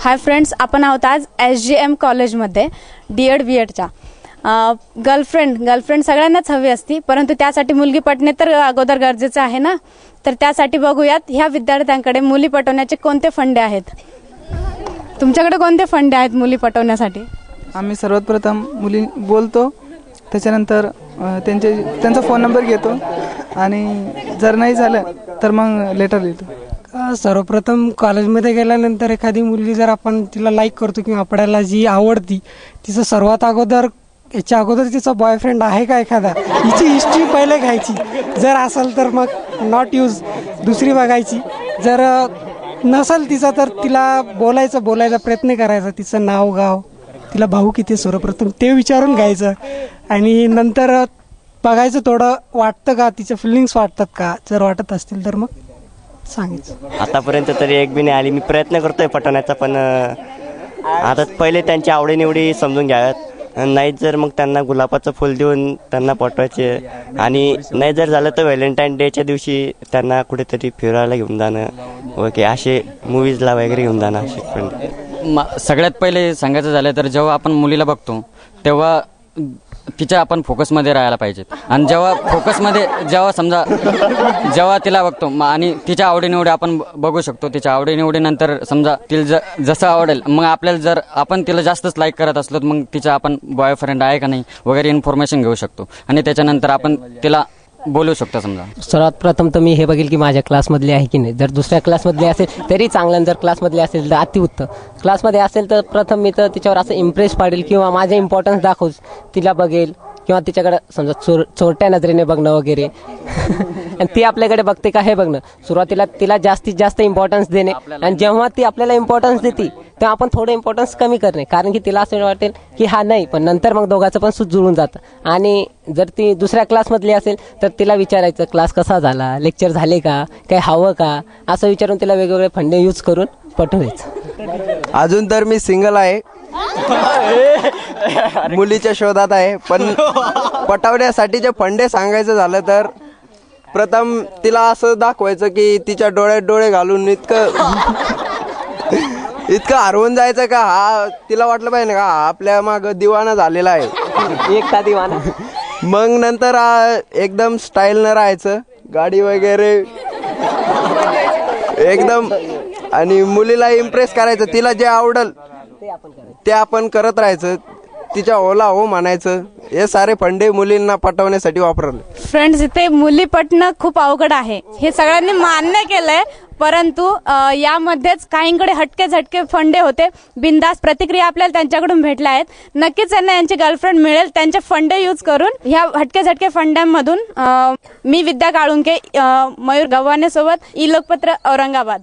Hi friends आपण आहोत आज एस जी एम कॉलेजमध्ये डी एड बी एडच्या गर्लफ्रेंड गर्लफ्रेंड सगळ्यांनाच हवी असती परंतु त्यासाठी मुलगी पटणे तर अगोदर गरजेचं आहे ना? तर त्यासाठी बघूयात ह्या विद्यार्थ्यांकडे मुली पटवण्याचे कोणते फंडे आहेत? तुमच्याकडे कोणते फंडे आहेत मुली पटवण्यासाठी? आम्ही सर्वात प्रथम मुली बोलतो त्याच्यानंतर त्यांचे त्यांचा फोन नंबर घेतो आणि जर नाही झालं तर मग लेटर लिहितो. सर्वप्रथम कॉलेजमध्ये गेल्यानंतर एखादी मुलगी जर आपण तिला लाईक करतो किंवा आपल्याला जी आवडती तिचं सर्वात अगोदर याच्या अगोदर तिचा बॉयफ्रेंड आहे का एखादा? हिची हिस्ट्री पहिले घ्यायची. जर असेल तर मग नॉट यूज दुसरी बघायची. जर नसेल तिचा तर तिला बोलायचं बोलायचा प्रयत्न करायचा. तिचं नाव गाव तिला भाऊ किती आहे सर्वप्रथम ते विचारून घ्यायचं. आणि नंतर बघायचं थोडं वाटतं का? तिचं फिलिंग्स वाटतात का? जर वाटत असतील तर मग. सांगायचं आतापर्यंत तरी एक बी नाही आली. मी प्रयत्न करतोय पटवण्याचा पण आता पहिले त्यांची आवडीनिवडी समजून घ्याव्यात. नाही जर मग त्यांना गुलाबाचं फुल देऊन त्यांना पटवायचे आणि नाही जर झालं तर व्हॅलेंटाईन डेच्या दिवशी त्यांना कुठेतरी फिरायला घेऊन जाणं. ओके असे मूवीजला वगैरे घेऊन जाणं असे पण सगळ्यात पहिले सांगायचं झालं तर जेव्हा आपण मुलीला बघतो तेव्हा तिच्या आपण फोकसमध्ये राहायला पाहिजेत आणि जेव्हा फोकसमध्ये जेव्हा समजा जेव्हा तिला बघतो आणि तिच्या आवडीनिवडी आपण ब- बघू शकतो. तिच्या आवडीनिवडीनंतर समजा तिला ज जसं आवडेल मग आपल्याला जर आपण तिला जास्तच लाईक करत असलो तर मग तिचा आपण बॉयफ्रेंड आहे का नाही वगैरे इन्फॉर्मेशन घेऊ शकतो. आणि त्याच्यानंतर आपण तिला बोलू शकतो समजा. सर्वात प्रथम तर मी हे बघेल की माझ्या क्लासमधली आहे की नाही. जर दुसऱ्या क्लासमधली असेल तरी चांगलं. जर क्लासमधली असेल तर अतिउत्तम. क्लासमध्ये असेल तर प्रथम मी तर तिच्यावर असं इम्प्रेस पाडेल किंवा माझे इम्पॉर्टन्स दाखवूच तिला बघेल किंवा तिच्याकडे समजा चोर चोरट्या नजरेने बघणं वगैरे. आणि ती आपल्याकडे बघते का हे बघणं. सुरुवातीला तिला जास्तीत जास्त इम्पॉर्टन्स देणे. आणि जेव्हा ती आपल्याला इम्पॉर्टन्स देते तेव्हा आपण थोडं इम्पॉर्टन्स कमी करणे. कारण की तिला असं वाटेल की हा नाही पण नंतर मग दोघांचं पण सूत जुळून जातं. आणि जर ती दुसऱ्या क्लासमधली असेल तर तिला विचारायचं क्लास कसा झाला? लेक्चर झाले का? काही हवं का? असं विचारून तिला वेगवेगळे फंडे यूज करून पटवायचं. अजून तर मी सिंगल आहे. मुलीच्या शोधात आहे. पण पटवण्यासाठी जे फंडे सांगायचं झालं तर प्रथम तिला असं दाखवायचं की तिच्या डोळ्यात डोळे घालून इतकं इतकं हरवून जायचं का? हा तिला वाटलं पाहिजे का हा आपल्या माग दिवाना झालेला आहे. एकटा दिवाना मग नंतर आ, एकदम स्टाईलनं राहायचं. गाडी वगैरे. एकदम. आणि मुलीला इम्प्रेस करायचं. तिला जे आवडल ते आपण करत राहायचं. तिच्या ओला हो म्हणायचं. हे सारे फंडे मुलींना पटवण्यासाठी वापरले. फ्रेंड्स इथे मुली पटणं खूप अवघड आहे. हे सगळ्यांनी मान्य केलंय. परंतु यामध्येच काहींकडे हटके झटके फंडे होते. बिंदास प्रतिक्रिया आपल्याला त्यांच्याकडून भेटल्या आहेत. नक्कीच त्यांना यांची गर्लफ्रेंड मिळेल. त्यांचे फंडे यूज करून ह्या हटके झटके फंड्यांमधून मी विद्या काळुंके मयूर गव्हाणे सोबत ई लोकपत्र औरंगाबाद.